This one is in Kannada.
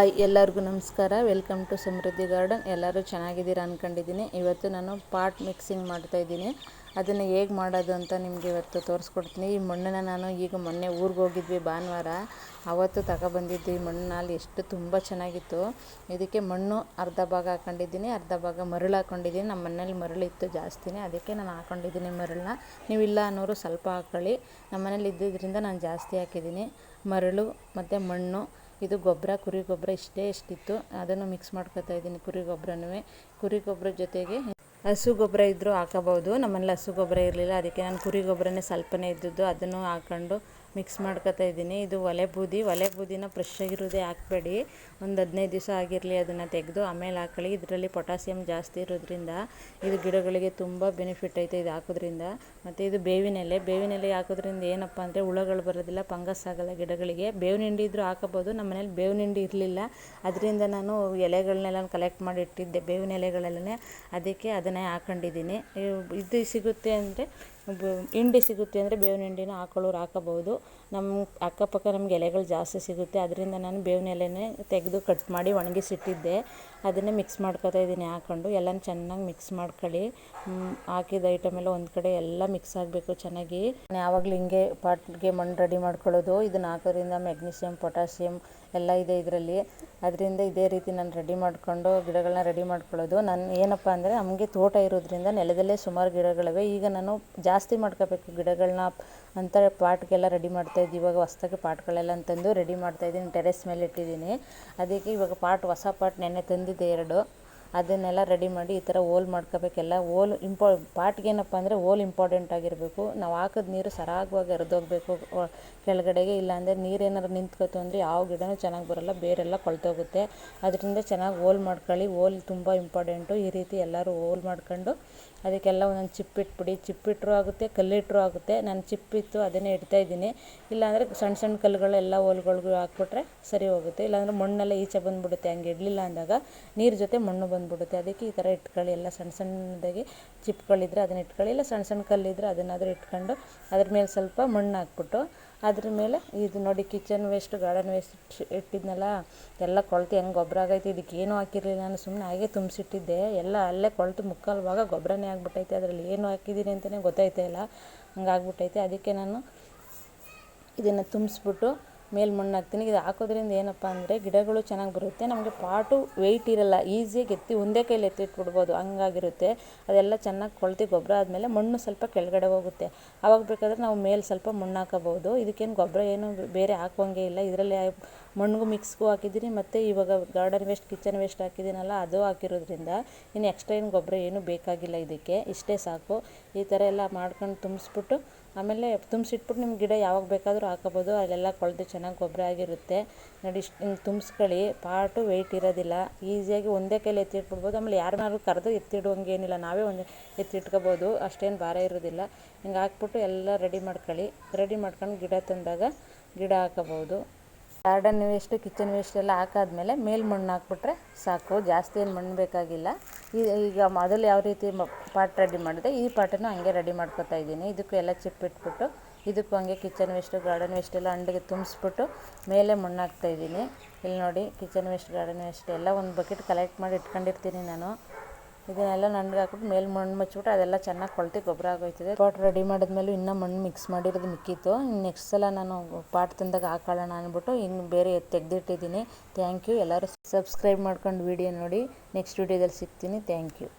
ಹಾಯ್, ಎಲ್ಲರಿಗೂ ನಮಸ್ಕಾರ. ವೆಲ್ಕಮ್ ಟು ಸಮೃದ್ಧಿ ಗಾರ್ಡನ್ ಎಲ್ಲರೂ ಚೆನ್ನಾಗಿದ್ದೀರಾ ಅಂದ್ಕೊಂಡಿದ್ದೀನಿ ಇವತ್ತು ನಾನು ಪಾಟ್ ಮಿಕ್ಸಿಂಗ್ ಮಾಡ್ತಾಯಿದ್ದೀನಿ ಅದನ್ನು ಹೇಗೆ ಮಾಡೋದು ಅಂತ ನಿಮಗೆ ಇವತ್ತು ತೋರಿಸ್ಕೊಡ್ತೀನಿ. ಈ ಮಣ್ಣನ್ನು ನಾನು ಈಗ ಮೊನ್ನೆ ಊರಿಗೆ ಹೋಗಿದ್ವಿ ಭಾನುವಾರ. ಆವತ್ತು ತಗೊಬಂದಿದ್ದು ಈ ಮಣ್ಣಲ್ಲಿ ಎಷ್ಟು ತುಂಬ ಚೆನ್ನಾಗಿತ್ತು. ಇದಕ್ಕೆ ಮಣ್ಣು ಅರ್ಧ ಭಾಗ ಹಾಕೊಂಡಿದ್ದೀನಿ, ಅರ್ಧ ಭಾಗ ಮರಳು ಹಾಕ್ಕೊಂಡಿದ್ದೀನಿ ನಮ್ಮ ಮನೇಲಿ ಮರಳಿತ್ತು ಜಾಸ್ತಿನೇ. ಅದಕ್ಕೆ ನಾನು ಹಾಕ್ಕೊಂಡಿದ್ದೀನಿ ಮರಳನ್ನ ನೀವು ಇಲ್ಲ ಅನ್ನೋರು ಸ್ವಲ್ಪ ಹಾಕ್ಕೊಳ್ಳಿ ನಮ್ಮ ಮನೇಲಿ ಇದ್ದಿದ್ದರಿಂದ ನಾನು ಜಾಸ್ತಿ ಹಾಕಿದ್ದೀನಿ. ಮರಳು ಮತ್ತು ಮಣ್ಣು ಇದು ಗೊಬ್ಬರ, ಕುರಿ ಗೊಬ್ಬರ ಇಷ್ಟೇ ಇಷ್ಟಿತ್ತು ಅದನ್ನು ಮಿಕ್ಸ್ ಮಾಡ್ಕೊತಾ ಇದ್ದೀನಿ ಕುರಿ ಗೊಬ್ಬರನೂ ಕುರಿ ಗೊಬ್ಬರ ಜೊತೆಗೆ ಹಸು ಗೊಬ್ಬರ ಇದ್ದರೂ ಹಾಕೋಬೋದು ನಮ್ಮಲ್ಲಿ ಹಸು ಗೊಬ್ಬರ ಇರಲಿಲ್ಲ, ಅದಕ್ಕೆ ನಾನು ಕುರಿ ಗೊಬ್ಬರನೇ ಸ್ವಲ್ಪನೇ ಇದ್ದದ್ದು. ಅದನ್ನು ಹಾಕ್ಕೊಂಡು ಮಿಕ್ಸ್ ಮಾಡ್ಕೊತಾ ಇದ್ದೀನಿ. ಇದು ಒಲೆ ಬೂದಿ, ಒಲೆ ಬೂದಿನ ಫ್ರೆಶ್ ಆಗಿರೋದೇ ಹಾಕಬೇಡಿ. ಒಂದು ಹದಿನೈದು ದಿವಸ ಆಗಿರಲಿ ಅದನ್ನು ತೆಗೆದು ಆಮೇಲೆ ಹಾಕೊಳ್ಳಿ ಇದರಲ್ಲಿ ಪೊಟ್ಯಾಸಿಯಮ್ ಜಾಸ್ತಿ ಇರೋದ್ರಿಂದ ಇದು ಗಿಡಗಳಿಗೆ ತುಂಬ ಬೆನಿಫಿಟ್ ಐತೆ ಇದು ಹಾಕೋದ್ರಿಂದ. ಮತ್ತು ಇದು ಬೇವಿನ ಎಲೆ ಬೇವಿನ ಎಲೆ ಹಾಕೋದ್ರಿಂದ ಏನಪ್ಪ ಅಂದರೆ ಹುಳಗಳು ಬರೋದಿಲ್ಲ ಫಂಗಸ್ ಆಗೋಲ್ಲ ಗಿಡಗಳಿಗೆ. ಬೇವಿನ ಹಿಂಡಿ ಇದ್ದರೂ ಹಾಕೋಬೋದು ನಮ್ಮ ಮನೇಲಿ ಬೇವಿನ ಹಿಂಡಿ ಇರಲಿಲ್ಲ. ಅದರಿಂದ ನಾನು ಎಲೆಗಳನ್ನೆಲ್ಲ ಕಲೆಕ್ಟ್ ಮಾಡಿ ಇಟ್ಟಿದ್ದೆ, ಬೇವಿನ ಎಲೆಗಳಲ್ಲೇ ಅದಕ್ಕೆ ಅದನ್ನೇ ಹಾಕೊಂಡಿದ್ದೀನಿ. ಇದು ಸಿಗುತ್ತೆ ಅಂದರೆ ಹಿಂಡಿ ಸಿಗುತ್ತೆ ಅಂದರೆ ಬೇವಿನ ಹಿಂಡಿನ ಹಾಕೊಳ್ಳೋರು ಹಾಕಬಹುದು. ನಮ್ಮ ಅಕ್ಕಪಕ್ಕ ನಮ್ಗೆ ಎಲೆಗಳು ಜಾಸ್ತಿ ಸಿಗುತ್ತೆ. ಅದರಿಂದ ನಾನು ಬೇವಿನ ಎಲೆನೇ ತೆಗೆದು ಕಟ್ ಮಾಡಿ ಒಣಗಿಸಿಟ್ಟಿದ್ದೆ. ಅದನ್ನೇ ಮಿಕ್ಸ್ ಮಾಡ್ಕೊತಾ ಇದ್ದೀನಿ ಹಾಕೊಂಡು. ಎಲ್ಲನೂ ಚೆನ್ನಾಗಿ ಮಿಕ್ಸ್ ಮಾಡ್ಕೊಳ್ಳಿ. ಹಾಕಿದ ಐಟಮ್ ಎಲ್ಲ ಒಂದು ಕಡೆ ಎಲ್ಲ ಮಿಕ್ಸ್ ಆಗಬೇಕು ಚೆನ್ನಾಗಿ. ಯಾವಾಗಲೂ ಹಿಂಗೆ ಪಾಟ್ಗೆ ಮಣ್ಣು ರೆಡಿ ಮಾಡ್ಕೊಳ್ಳೋದು. ಇದನ್ನು ಹಾಕೋದ್ರಿಂದ ಮೆಗ್ನೀಷಿಯಮ್ ಪೊಟ್ಯಾಷಿಯಮ್ ಎಲ್ಲ ಇದೆ ಇದರಲ್ಲಿ. ಅದರಿಂದ ಇದೇ ರೀತಿ ನಾನು ರೆಡಿ ಮಾಡಿಕೊಂಡು ಗಿಡಗಳನ್ನ ರೆಡಿ ಮಾಡ್ಕೊಳ್ಳೋದು. ನಾನು ಏನಪ್ಪ ಅಂದರೆ, ನಮಗೆ ತೋಟ ಇರೋದ್ರಿಂದ ನೆಲದಲ್ಲೇ ಸುಮಾರು ಗಿಡಗಳಿವೆ. ಈಗ ನಾನು ಜಾಸ್ತಿ ಮಾಡ್ಕೋಬೇಕು ಗಿಡಗಳನ್ನ ಅಂತ ಪಾಟ್ಗೆಲ್ಲ ರೆಡಿ ಮಾಡ್ತಾ ಇದ್ದೀವಿ ಇವಾಗ ಹೊಸ್ದಾಗಿ ಪಾಟ್ಗಳೆಲ್ಲ ತಂದು ರೆಡಿ ಮಾಡ್ತಾಯಿದ್ದೀನಿ ಟೆರೆಸ್ ಮೇಲೆ ಇಟ್ಟಿದ್ದೀನಿ ಅದಕ್ಕೆ ಇವಾಗ ಪಾಟ್, ಹೊಸ ಪಾಟ್ ನೆನ್ನೆ ತಂದಿದ್ದೆ ಎರಡು. ಅದನ್ನೆಲ್ಲ ರೆಡಿ ಮಾಡಿ ಈ ಥರ ಓಲ್ ಮಾಡ್ಕೋಬೇಕೆಲ್ಲ ಓಲ್ ಇಂಪಾ ಪಾಟ್ಗೇನಪ್ಪ ಅಂದರೆ ಓಲ್ ಇಂಪಾರ್ಟೆಂಟ್ ಆಗಿರಬೇಕು. ನಾವು ಹಾಕಿದ ನೀರು ಸರಾಗವಾಗಿ ಹರಿದೋಗ್ಬೇಕು. ಕೆಳಗಡೆಗೆ ಇಲ್ಲಾಂದರೆ ನೀರೇನಾದ್ರು ನಿಂತ್ಕೋತು ಅಂದರೆ ಯಾವ ಗಿಡನೂ ಚೆನ್ನಾಗಿ ಬರೋಲ್ಲ, ಬೇರೆಲ್ಲ ಕೊಳ್ತೋಗುತ್ತೆ. ಅದರಿಂದ ಚೆನ್ನಾಗಿ ಓಲ್ ಮಾಡ್ಕೊಳ್ಳಿ. ಓಲ್ ತುಂಬ ಇಂಪಾರ್ಟೆಂಟು ಈ ರೀತಿ ಎಲ್ಲರೂ ಓಲ್ ಮಾಡ್ಕೊಂಡು ಅದಕ್ಕೆಲ್ಲ ಒಂದೊಂದು ಚಿಪ್ಪಿಟ್ಬಿಡಿ ಚಿಪ್ಪಿಟ್ರೂ ಆಗುತ್ತೆ ಕಲ್ಲಿಟ್ಟರೂ ಆಗುತ್ತೆ. ನಾನು ಚಿಪ್ಪಿತ್ತು ಅದನ್ನೇ ಇಡ್ತಾ ಇದ್ದೀನಿ. ಇಲ್ಲಾಂದರೆ ಸಣ್ಣ ಸಣ್ಣ ಕಲ್ಲುಗಳೆಲ್ಲ ಓಲ್ಗಳಿಗೂ ಹಾಕ್ಬಿಟ್ರೆ ಸರಿ ಹೋಗುತ್ತೆ. ಇಲ್ಲಾಂದರೆ ಮಣ್ಣೆಲ್ಲ ಈಚೆ ಬಂದುಬಿಡುತ್ತೆ, ಹಂಗೆ ಇಡಲಿಲ್ಲ ಅಂದಾಗ ನೀರು ಜೊತೆ ಮಣ್ಣು ಬಂದುಬಿಡುತ್ತೆ. ಅದಕ್ಕೆ ಈ ಥರ ಇಟ್ಕೊಳ್ಳಿ ಎಲ್ಲ ಸಣ್ಣ ಸಣ್ಣದಾಗಿ ಚಿಪ್ಗಳಿದ್ರೆ ಅದನ್ನ ಇಟ್ಕೊಳ್ಳಿ ಇಲ್ಲ ಸಣ್ಣ ಸಣ್ಣ ಕಲ್ಲಿದ್ರೆ ಅದನ್ನಾದರೂ ಇಟ್ಕೊಂಡು ಅದ್ರ ಮೇಲೆ ಸ್ವಲ್ಪ ಮಣ್ಣು ಹಾಕ್ಬಿಟ್ಟು ಅದ್ರ ಮೇಲೆ ಇದು ನೋಡಿ ಕಿಚನ್ ವೇಸ್ಟ್, ಗಾರ್ಡನ್ ವೇಸ್ಟ್ ಇಟ್ಟಿದ್ನಲ್ಲ, ಎಲ್ಲ ಕೊಳ್ತು. ಹೆಂಗೆ ಗೊಬ್ಬರ ಆಗೈತೆ? ಇದಕ್ಕೆ ಏನೂ ಹಾಕಿರಲಿಲ್ಲ. ನಾನು ಸುಮ್ಮನೆ ಹಾಗೆ ತುಂಬಿಸಿಟ್ಟಿದ್ದೆ. ಎಲ್ಲ ಅಲ್ಲೇ ಕೊಳ್ತು. ಮುಕ್ಕಾಲು ಭಾಗ ಗೊಬ್ಬರನೇ ಆಗ್ಬಿಟ್ಟೈತೆ. ಅದರಲ್ಲಿ ಏನು ಹಾಕಿದ್ದೀನಿ ಅಂತಲೇ ಗೊತ್ತಾಯ್ತಾ ಇಲ್ಲ. ಹಂಗಾಗ್ಬಿಟ್ಟೈತೆ. ಅದಕ್ಕೆ ನಾನು ಇದನ್ನು ತುಂಬಿಸ್ಬಿಟ್ಟು ಮೇಲೆ ಮಣ್ಣು ಹಾಕ್ತೀನಿ ಇದು ಹಾಕೋದ್ರಿಂದ ಏನಪ್ಪ ಅಂದರೆ ಗಿಡಗಳು ಚೆನ್ನಾಗಿ ಬರುತ್ತೆ. ನಮಗೆ ಪಾಟು ವೆಯ್ಟ್ ಇರಲ್ಲ ಈಸಿಯಾಗಿ ಎತ್ತಿ ಒಂದೇ ಕೈಲಿ ಎತ್ತಿಟ್ಬಿಡ್ಬೋದು ಹಂಗಾಗಿರುತ್ತೆ. ಅದೆಲ್ಲ ಚೆನ್ನಾಗಿ ಕೊಳ್ತಿ ಗೊಬ್ಬರ ಆದಮೇಲೆ ಮಣ್ಣು ಸ್ವಲ್ಪ ಕೆಳಗಡೆ ಹೋಗುತ್ತೆ. ಆವಾಗ ಬೇಕಾದರೆ ನಾವು ಮೇಲೆ ಸ್ವಲ್ಪ ಮಣ್ಣು ಹಾಕೋಬೋದು ಇದಕ್ಕೇನು ಗೊಬ್ಬರ ಏನು ಬೇರೆ ಹಾಕೋಂಗೆ ಇಲ್ಲ. ಇದರಲ್ಲಿ ಮಣ್ಣಿಗೂ ಮಿಕ್ಸ್ಗೂ ಹಾಕಿದ್ದೀನಿ, ಮತ್ತು ಇವಾಗ ಗಾರ್ಡನ್ ವೇಸ್ಟ್ ಕಿಚನ್ ವೇಸ್ಟ್ ಹಾಕಿದ್ದೀನಲ್ಲ, ಅದು ಹಾಕಿರೋದ್ರಿಂದ ಇನ್ನು ಎಕ್ಸ್ಟ್ರಾ ಏನು ಗೊಬ್ಬರ ಏನು ಬೇಕಾಗಿಲ್ಲ ಇದಕ್ಕೆ. ಇಷ್ಟೇ ಸಾಕು. ಈ ಥರ ಎಲ್ಲ ಮಾಡ್ಕೊಂಡು ತುಂಬಿಸ್ಬಿಟ್ಟು ಆಮೇಲೆ ತುಂಬಿಸಿಟ್ಬಿಟ್ಟು ನಿಮ್ಮ ಗಿಡ ಯಾವಾಗ ಬೇಕಾದರೂ ಹಾಕೋಬೋದು, ಅಲ್ಲೆಲ್ಲ ಕೊಳೆತು ಚೆನ್ನಾಗಿ ಗೊಬ್ಬರ ಆಗಿರುತ್ತೆ. ನೋಡಿ ಇಷ್ಟು ಹಿಂಗೆ ತುಂಬಿಸ್ಕೊಳ್ಳಿ, ಪಾಟು ವೆಯ್ಟ್ ಇರೋದಿಲ್ಲ. ಈಸಿಯಾಗಿ ಒಂದೇ ಕೈಲಿ ಎತ್ತಿಟ್ಬಿಡ್ಬೋದು ಆಮೇಲೆ ಯಾರನ್ನಾರು ಕರೆದು ಎತ್ತಿಡುವಂಗೇನಿಲ್ಲ ನಾವೇ ಒಂದು ಎತ್ತಿಟ್ಕೋಬೋದು ಅಷ್ಟೇನು ಭಾರ ಇರೋದಿಲ್ಲ. ಹಿಂಗೆ ಹಾಕ್ಬಿಟ್ಟು ಎಲ್ಲ ರೆಡಿ ಮಾಡ್ಕೊಳ್ಳಿ. ರೆಡಿ ಮಾಡ್ಕೊಂಡು ಗಿಡ ತಂದಾಗ ಗಿಡ ಹಾಕೋಬೋದು ಗಾರ್ಡನ್ ವೇಸ್ಟು ಕಿಚನ್ ವೇಸ್ಟ್ ಎಲ್ಲ ಹಾಕಾದ್ಮೇಲೆ ಮೇಲೆ ಮಣ್ಣು ಹಾಕ್ಬಿಟ್ರೆ ಸಾಕು. ಜಾಸ್ತಿ ಏನು ಮಣ್ಣು ಬೇಕಾಗಿಲ್ಲ. ಈಗ ಮೊದಲು ಯಾವ ರೀತಿ ಪಾಟ್ ರೆಡಿ ಮಾಡಿದೆ. ಈ ಪಾಟನ್ನು ಹಂಗೆ ರೆಡಿ ಮಾಡ್ಕೊತಾ ಇದ್ದೀನಿ. ಇದಕ್ಕೂ ಎಲ್ಲ ಚಿಪ್ಪಿಟ್ಬಿಟ್ಟು ಇದಕ್ಕೂ ಹಂಗೆ ಕಿಚನ್ ವೇಸ್ಟು, ಗಾರ್ಡನ್ ವೇಸ್ಟ್ ಎಲ್ಲ ಅಂಡಿಗೆ ತುಂಬಿಸ್ಬಿಟ್ಟು ಮೇಲೆ ಮಣ್ಣು ಹಾಕ್ತಾಯಿದ್ದೀನಿ ಇಲ್ಲಿ ನೋಡಿ, ಕಿಚನ್ ವೇಸ್ಟ್, ಗಾರ್ಡನ್ ವೇಸ್ಟ್ ಎಲ್ಲ ಒಂದು ಬಕೆಟ್ ಕಲೆಕ್ಟ್ ಮಾಡಿ ಇಟ್ಕೊಂಡಿರ್ತೀನಿ ನಾನು. ಇದನ್ನೆಲ್ಲ ನಂಡ್ಗೆ ಹಾಕ್ಬಿಟ್ಟು ಮೇಲೆ ಮಣ್ಣು ಮುಚ್ಚಿಬಿಟ್ಟು ಅದೆಲ್ಲ ಚೆನ್ನಾಗಿ ಕೊಳ್ತಿ ಗೊಬ್ಬರ ಆಗೋಯ್ತದೆ. ಪಾಟ್ ರೆಡಿ ಮಾಡಿದ್ಮೇಲೆ ಇನ್ನೂ ಮಣ್ಣು ಮಿಕ್ಸ್ ಮಾಡಿರೋದು ಮಿಕ್ಕಿತ್ತು. ನೆಕ್ಸ್ಟ್ ಸಲ ನಾನು ಪಾಟ್ ತಂದಾಗ ಹಾಕೊಳ್ಳೋಣ ಅಂದ್ಬಿಟ್ಟು ಇನ್ನು ಬೇರೆ ತೆಗೆದಿಟ್ಟಿದ್ದೀನಿ. ಥ್ಯಾಂಕ್ ಯು ಎಲ್ಲರೂ ಸಬ್ಸ್ಕ್ರೈಬ್ ಮಾಡ್ಕೊಂಡು ವೀಡಿಯೋ ನೋಡಿ. ನೆಕ್ಸ್ಟ್ ವೀಡಿಯೋದಲ್ಲಿ ಸಿಗ್ತೀನಿ. Thank you